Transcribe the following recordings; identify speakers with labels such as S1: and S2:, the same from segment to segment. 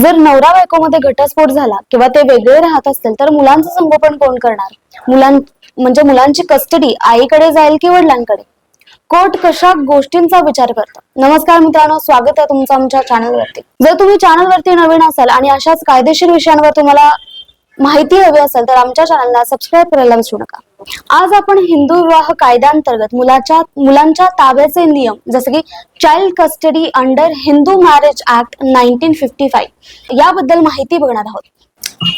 S1: जर नवरा बायकोमध्ये घटस्फोट झाला किंवा ते वेगळे राहत असतील तर मुलांचं संगोपन कोण करणार? मुलां म्हणजे मुलांची कस्टडी आईकडे जाईल की वडिलांकडे? कोर्ट कशा गोष्टींचा विचार करतं? नमस्कार मित्रांनो स्वागत आहे तुमचं आमच्या चॅनलवरती जर तुम्ही चॅनलवरती नवीन असाल आणि अशाच कायदेशीर विषयांवर तुम्हाला माहिती हवी असेल तर आमच्या चॅनलला सबस्क्राईब करायला विसरू नका. आज आपण हिंदू विवाह कायद्यांतर्गत मुलाच्या मुलांच्या ताब्याचे नियम जसे की child custody under Hindu marriage act nineteen fifty five याबद्दल माहिती बघणार आहोत.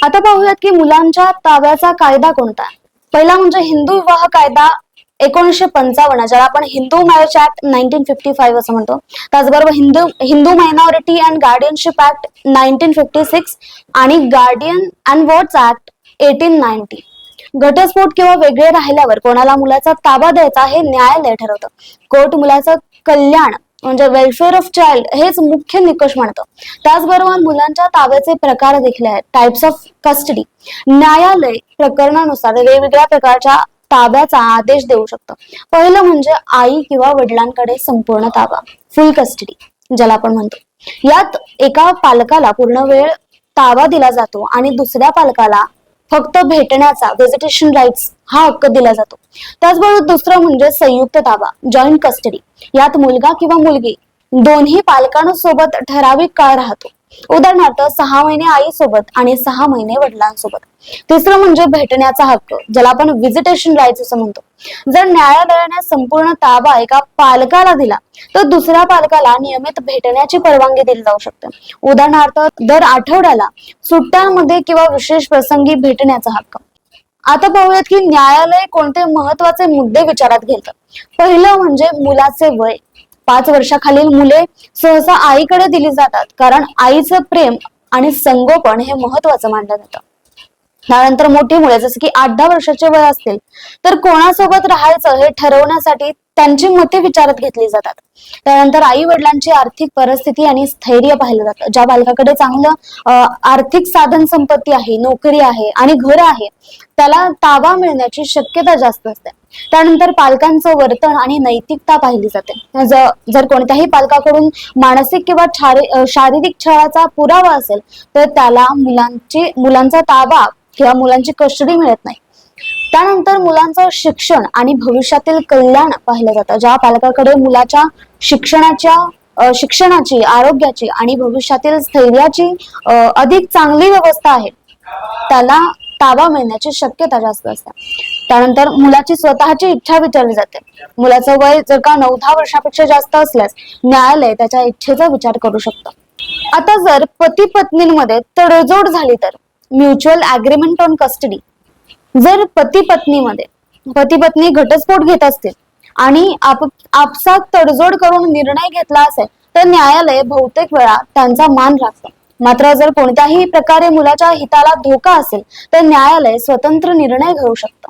S1: आता पाहूयात की मुलांच्या ताब्याचा कायदा कोणता पहिला म्हणजे हिंदू विवाह कायदा एकोणीसशे पंचावन्न ज्याला आपण Hindu marriage act nineteen fifty five असं म्हणतो. त्याचबरोबर Hindu Hindu minority and guardianship act nineteen fifty six आणि guardian and wards act eighteen ninety घटस्फोट किंवा वेगळे राहिल्यावर कोणाला मुलाचा ताबा द्यायचा हे न्यायालय ठरवतं. कोर्ट मुलाचं कल्याण म्हणजे वेलफेअर ऑफ चाइल्ड हेच मुख्य निकष मानतं. त्याचबरोबर मुलांच्या ताब्याचे प्रकार देखील आहेत. टाइप्स ऑफ कस्टडी न्यायालय प्रकरणानुसार वेगवेगळ्या प्रकारच्या ताब्याचा आदेश देऊ शकतं. पहिलं म्हणजे आई किंवा वडिलांकडे संपूर्ण ताबा फुल कस्टडी ज्याला आपण म्हणतो. यात एका पालकाला पूर्ण वेळ ताबा दिला जातो आणि दुसऱ्या पालकाला फक्त भेटण्याचा व्हिजिटेशन राईट्स हा हक्क दिला जातो. त्याचबरोबर दुसरं म्हणजे संयुक्त ताबा जॉईंट कस्टडी यात मुलगा किंवा मुलगी दोन्ही पालकांसोबत ठराविक काळ राहतो. उदाहरणार्थ सहा महिने आई सोबत आणि सहा महिने वडिलांसोबत. तिसरं म्हणजे भेटण्याचा हक्क ज्याला आपण व्हिजिटेशन राईट्स असं म्हणतो. जर न्यायालयाने संपूर्ण ताबा एका पालकाला दिला तर दुसऱ्या पालकाला नियमित भेटण्याची परवानगी दिली जाऊ शकते. उदाहरणार्थ दर आठवड्याला सुट्ट्यांमध्ये किंवा विशेष प्रसंगी भेटण्याचा हक्क. आता पाहूयात की न्यायालय कोणते महत्त्वाचे मुद्दे विचारात घेतं. पहिलं म्हणजे मुलाचे वय. पाच वर्षाखालील मुले सहसा आईकडे दिली जातात कारण आईचं प्रेम आणि संगोपन हे महत्वाचं मानलं जातं. त्यानंतर मोठी मुले जसं की आठ दहा वर्षाचे वय असतील तर कोणासोबत राहायचं हे ठरवण्यासाठी त्यांची मते विचारात घेतली जातात. त्यानंतर आई वडिलांची आर्थिक परिस्थिती आणि स्थैर्य पाहिलं जातं. ज्या बालकाकडे चांगलं आर्थिक साधन संपत्ती आहे नोकरी आहे आणि घर आहे त्याला ताबा मिळण्याची शक्यता जास्त असते. त्यानंतर पालकांचं वर्तन आणि नैतिकता पाहिली जाते. जर कोणत्याही पालकाकडून मानसिक किंवा शारीरिक छळाचा पुरावा असेल तर त्याला मुलांची मुलांचा ताबा किंवा मुलांची कस्टडी मिळत नाही. त्यानंतर मुलांचं शिक्षण आणि भविष्यातील कल्याण पाहिलं जातं. ज्या पालकाकडे मुलाच्या शिक्षणाच्या शिक्षणाची आरोग्याची आणि भविष्यातील स्थैर्याची अधिक चांगली व्यवस्था आहे त्याला ताबा मिळण्याची शक्यता जास्त असते. त्यानंतर मुलाची स्वतःची इच्छा विचारली जाते. मुलाचं वय जर का नऊ दहा वर्षापेक्षा जास्त असल्यास न्यायालय त्याच्या इच्छेचा विचार करू शकतं. आता जर पती पत्नींमध्ये तडजोड झाली तर म्युच्युअल अग्रीमेंट ऑन कस्टडी जर पती पत्नीमध्ये पती पत्नी घटस्फोट घेत असतील आणि आप आपसात तडजोड करून निर्णय घेतला असेल तर न्यायालय बहुतेक वेळा त्यांचा मान राखतं. मात्र जर कोणत्याही प्रकारे मुलाच्या हिताला धोका असेल तर न्यायालय स्वतंत्र निर्णय घेऊ शकतं.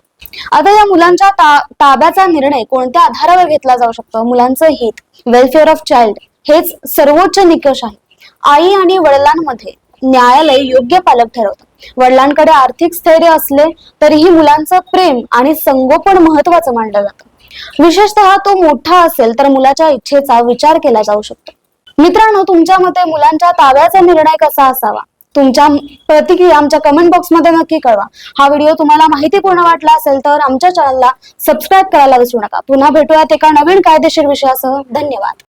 S1: आता या मुलांच्या ता ताब्याचा निर्णय कोणत्या आधारावर घेतला जाऊ शकतो? मुलांचं हित वेलफेअर ऑफ चाइल्ड हेच सर्वोच्च निकष आहे. आई आणि वडिलांमध्ये न्यायालय योग्य पालक ठरवतं. वडिलांकडे आर्थिक स्थैर्य असले तरीही मुलांचं प्रेम आणि संगोपन महत्वाचं मानलं जातं. विशेषतः तो मोठा असेल तर मुलाच्या इच्छेचा विचार केला जाऊ शकतो. मित्रांनो तुमच्या मते मुलांच्या ताब्याचा निर्णय कसा असावा? तुमच्या प्रतिक्रिया आमच्या कमेंट बॉक्समध्ये नक्की कळवा. हा व्हिडिओ तुम्हाला माहितीपूर्ण वाटला असेल तर आमच्या चॅनलला सबस्क्राईब करायला विसरू नका. पुन्हा भेटूयात एका नवीन कायदेशीर विषयासह. धन्यवाद.